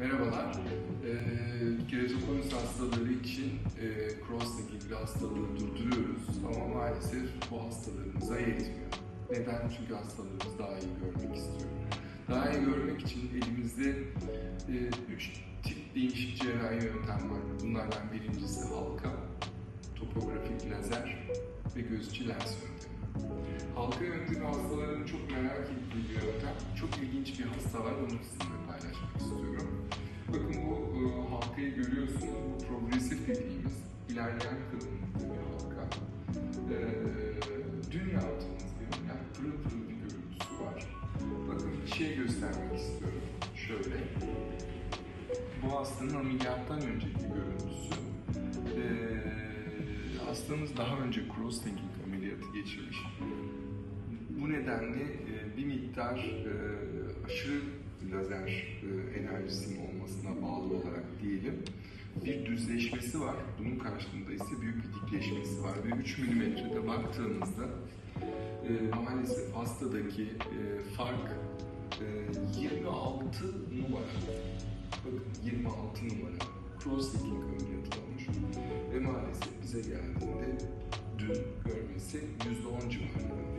Merhabalar. Ee, Keratokonus hastaları için e, cross gibi hastalığı durduruyoruz ama maalesef bu hastalarımıza yetmiyor. Neden? Çünkü hastalarımız daha iyi görmek istiyor. Daha iyi görmek için elimizde e, üç tip değişik cerrahi yöntem var. Bunlardan birincisi halka, topografik lazer ve gözcü lens yöntemi. Halka yöntemi hastaların çok merak ettiği bir yöntem. Çok ilginç bir hasta var, onu sizinle halkayı görüyorsunuz, bu progresif dediğimiz ilerleyen kalınlıkta bir halka. E, dünya altımız diyorum, yani pırıl pırıl bir görüntüsü var. Bakın bir şey göstermek istiyorum, şöyle. Bu hastanın ameliyattan önceki görüntüsü. E, hastamız daha önce cross-linking ameliyatı geçirmiş. Bu nedenle e, bir miktar e, aşırı lazer e, enerjisinin olmasına bir düzleşmesi var. Bunun karşılığında ise büyük bir dikleşmesi var ve 3 milimetrede baktığımızda e, maalesef hastadaki e, fark e, 26 numara. Bakın 26 numara. Cross-linking ameliyatı olmuş ve maalesef bize geldiğinde dün görmesi %10 civarlarındaydı.